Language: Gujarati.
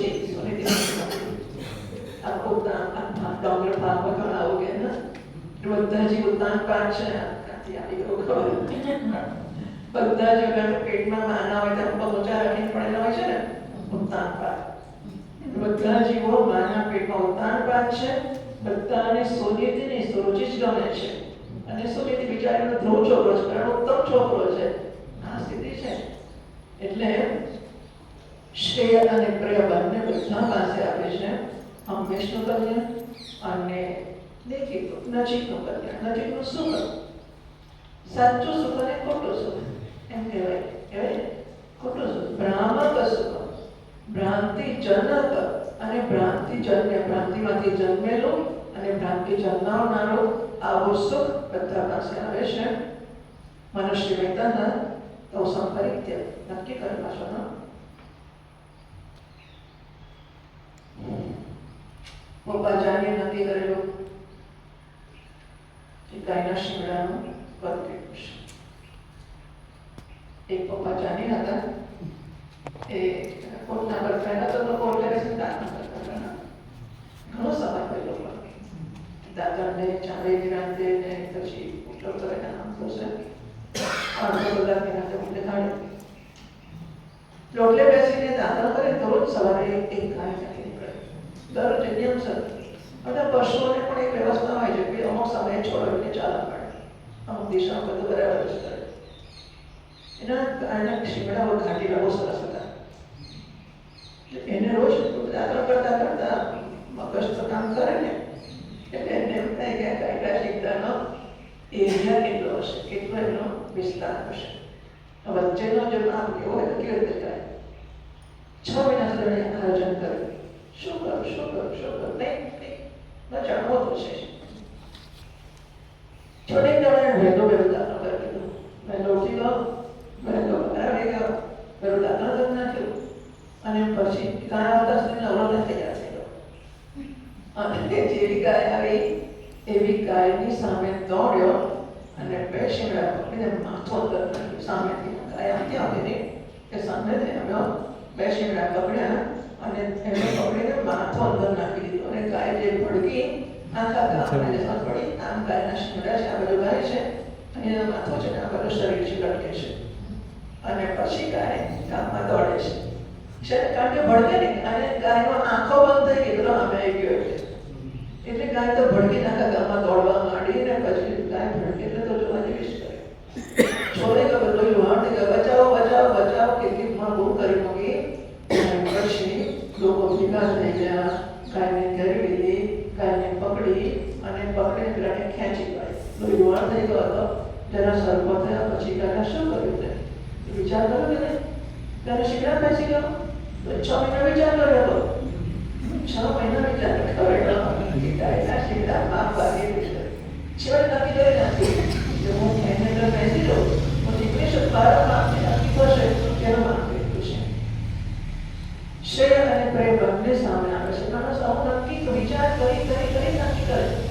vocês, olha que a a dar um papo com alguém, né? બધા જ ઉતાર પાછળથી આવી ગયો બધા જ અગર પેટમાં માના હોય તો પહોંચા રાખીને પડેલા હોય છે ને ઉતાર પાક બધા જીવો માના પેટમાં ઉતાર પાક છે બધાને સોનિતિ ને સોજી જ ગમે છે અને સોનિતિ બિચારીનો ધ્રુવ છોકરો છે કારણ ઉત્તમ છોકરો છે આ સ્થિતિ છે એટલે શ્રેય અને પ્રેય બંને બધા પાસે આવે છે. હંમેશનું કલ્યાણ અને દેખીતું નજીકનું કલ્યાણ. નજીકનું સુખ સાચું સુખ અને ખોટું સુખ. એમ કહેવાય. કહેવાય ખોટું સુખ. ભ્રામક સુખ. ભ્રાંતિ જનક અને ભ્રાંતિ જન્ય. ભ્રાંતિમાંથી જન્મેલું અને ભ્રાંતિ જન્માવનારું આવું સુખ બધા પાસે આવે છે. મનુષ્ય વેતન તો સંપરિત્ય નક્કી કરવા પાછો ના પપ્પા જાણીએ નક્કી કરેલું કે ગાયના શિંગડાનું છે એક પપ્પા જાણી હતા. એ કોર્ટના ગર્લફ્રેન્ડ હતો તો કોર્ટે દાખલ કરતા ઘણો સમય પહેલો દાદાને ચારે નિરાંતે ને પછી ઉઠો કરે ને આમ થશે આટલો બધા નિરાંતે ઉઠે ખાડે રોટલે બેસીને દાખલ કરે તો રોજ સવારે એક ગાય નીકળે દરરોજ નિયમસર અને પશુઓને પણ એક વ્યવસ્થા હોય છે કે અમુક સમયે છોડાવીને ચાલવા પડે અમુક દિશામાં બધું બરાબર જ એના ગાયના શિંગડાઓ ઘાટી બહુ સરસ હતા એને રોજ દાખલ કરતા કરતા મગજ તો કામ કરે ને એટલે એને એમ થાય કે કાયદા શિંગડાનો એરિયા કેટલો હશે કેટલો એનો વિસ્તાર હશે વચ્ચેનો જે માપ કેવો હોય તો કેવી રીતે થાય છ મહિના સુધી એને આયોજન કર્યું શું કરું શું કરું શું કરું નહીં નહીં ન જાણવું તો છે છોડે વહેલો વહેલો દાખલ કરી દીધો વહેલો ઉઠી ગયો વહેલો આવી ગયો વહેલો દાખલ કરી નાખ્યું અને પછી ઘણા બધા સુધી તૈયાર થઈ ગયો અને જેવી ગાય આવી એવી ગાયની સામે દોડ્યો, અને બે શિંગડા પકડીને માથો સામેથી ગાય આમથી આવીને એ સામેથી આવ્યો બે શિંગડા પકડ્યા અને એને પકડીને માથો અંદર નાખી દીધો અને ગાય જે ભડકી આખા ગામને નજર પડી આમ ગાયના શિંગડા છે આ બધું ગાય છે. અને એનો માથો છે ને આ બધું શરીર છે લટકે છે. અને પછી ગાય ગામમાં દોડે છે. છે ને? કારણ કે ભડકે નહીં અને ગાયનો આંખો બંધ થઈ ગઈ અમે આવી ગયો એટલે. એટલે ગાય તો ભડકી નાખા ગામમાં દોડવા માંડી ને પછી ગાય ભડકે એટલે તો જોવા જેવી જ કરે. છોડે કે બધો લુહાણ થઈ ગયો બચાવો બચાવો બચાવો કેટલી માં બહુ કરી મૂકી અને પછી લોકો ભેગા થઈ ગાયને ઘેરી લીધી ગાયને પકડી અને પકડી પેલાને ખેંચી પાડી. તો યુવાન થઈ ગયો હતો. જરા સરખો થયા પછી ગાયને શું કર્યું તે? વિચાર કરો કે નહીં? ત્યારે શિકડા બેસી ગયો. તો છ મહિના વિચાર કર્યો હતો. છ મહિના વિચાર કર્યો શિકડા માફ છે છેવટે નક્કી કરી નાખ્યું કે હું એને બેસી શ્રેય અને પ્રેમ બંને સામે આવે છે. માણસ આવું નક્કી વિચાર કરી કરી કરી, નક્કી કરે છે